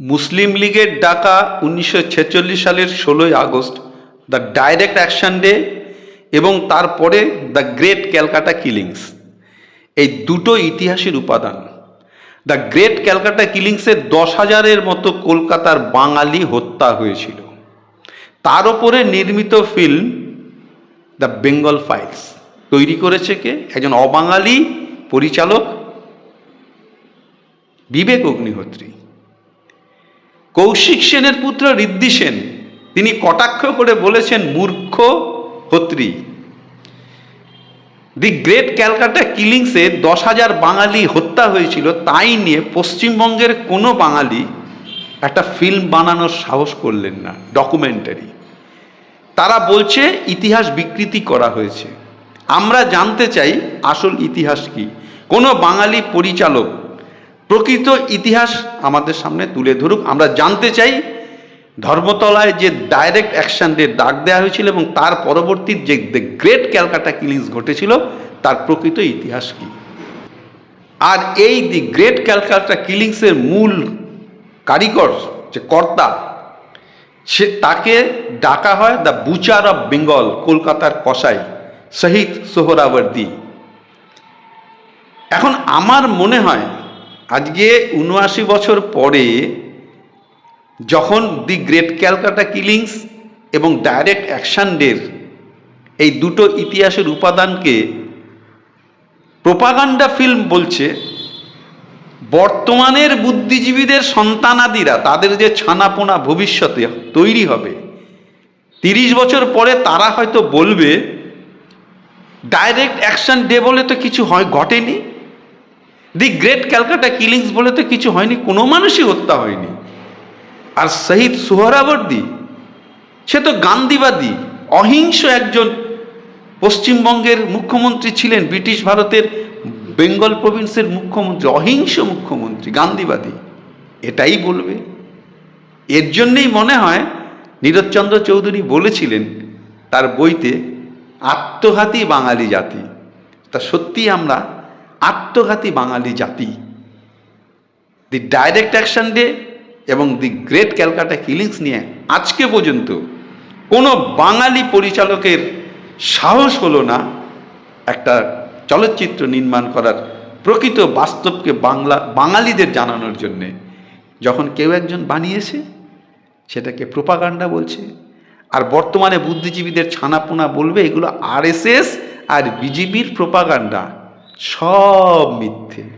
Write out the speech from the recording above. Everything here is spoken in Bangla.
মুসলিম লীগের ডাকা উনিশশো ছেচল্লিশ সালের ষোলোই August, the direct action day এবং তারপরে দ্য গ্রেট ক্যালকাটা কিলিংস। এই দুটো ইতিহাসের উপাদান। দ্য গ্রেট ক্যালকাটা কিলিংসে দশ হাজারের মতো কলকাতার বাঙালি হত্যা হয়েছিল। তার ওপরে নির্মিত ফিল্ম দ্য বেঙ্গল ফাইলস। তৈরি করেছে কে? একজন অবাঙালি পরিচালক বিবেক অগ্নিহোত্রী। কৌশিক সেনের পুত্র ঋদ্ধি সেন, তিনি কটাক্ষ করে বলেছেন, মূর্খ হত্রী দি গ্রেট ক্যালকাটা কিলিংসে দশ হাজার বাঙালি হত্যা হয়েছিল, তাই নিয়ে পশ্চিমবঙ্গের কোনো বাঙালি একটা ফিল্ম বানানোর সাহস করলেন না, ডকুমেন্টারি। তারা বলছে, ইতিহাস বিকৃতি করা হয়েছে। আমরা জানতে চাই আসল ইতিহাস কি। কোনো বাঙালি পরিচালক প্রকৃত ইতিহাস আমাদের সামনে তুলে ধরুক। আমরা জানতে চাই, ধর্মতলায় যে ডাইরেক্ট অ্যাকশন ডে ডাক দেওয়া হয়েছিল এবং তার পরবর্তী যে দ্য গ্রেট ক্যালকাটা কিলিংস ঘটেছিল, তার প্রকৃত ইতিহাস কি? আর এই দি গ্রেট ক্যালকাটা কিলিংসের মূল কারিগর, যে কর্তা, সে তাকে ডাকা হয় দ্য বুচার অফ বেঙ্গল কলকাতার কসাই, শহীদ সোহরাবর্দী এখন আমার মনে হয় আজকে উনআশি বছর পরে যখন দি গ্রেট ক্যালকাটা কিলিংস এবং ডাইরেক্ট অ্যাকশন ডের এই দুটো ইতিহাসের উপাদানকে প্রোপাগান্ডা ফিল্ম বলছে, বর্তমানের বুদ্ধিজীবীদের সন্তানাদিরা, তাদের যে ছানাপোনা ভবিষ্যতে তৈরি হবে, তিরিশ বছর পরে তারা হয়তো বলবে, ডাইরেক্ট অ্যাকশন ডে বলে তো কিছু হয়, ঘটেনি। দি গ্রেট ক্যালকাটা কিলিংস বলে তো কিছু হয়নি, কোনো মানুষই হত্যা হয়নি। আর শহীদ সোহরাবর্দী, সে তো গান্ধীবাদী, অহিংস একজন পশ্চিমবঙ্গের মুখ্যমন্ত্রী ছিলেন, ব্রিটিশ ভারতের বেঙ্গল প্রভিন্সের মুখ্যমন্ত্রী, অহিংস মুখ্যমন্ত্রী, গান্ধীবাদী। এটাই বলবে। এর জন্যেই মনে হয়, নীরজচন্দ্র চৌধুরী বলেছিলেন তার বইতে, আত্মঘাতী বাঙালি জাতি। তা সত্যি আমরা আত্মঘাতী বাঙালি জাতি। দি ডাইরেক্ট অ্যাকশন ডে এবং দি গ্রেট ক্যালকাটা কিলিংস নিয়ে আজকে পর্যন্ত কোনো বাঙালি পরিচালকের সাহস হলো না একটা চলচ্চিত্র নির্মাণ করার প্রকৃত বাস্তবকে বাংলা, বাঙালিদের জানানোর জন্যে। যখন কেউ একজন বানিয়েছে, সেটাকে প্রোপাগান্ডা বলছে, আর বর্তমানে বুদ্ধিজীবীদের ছানাপোনা বলবে, এগুলো আরএসএস আর বিজেপির প্রোপাগান্ডা সব মিথ্যে।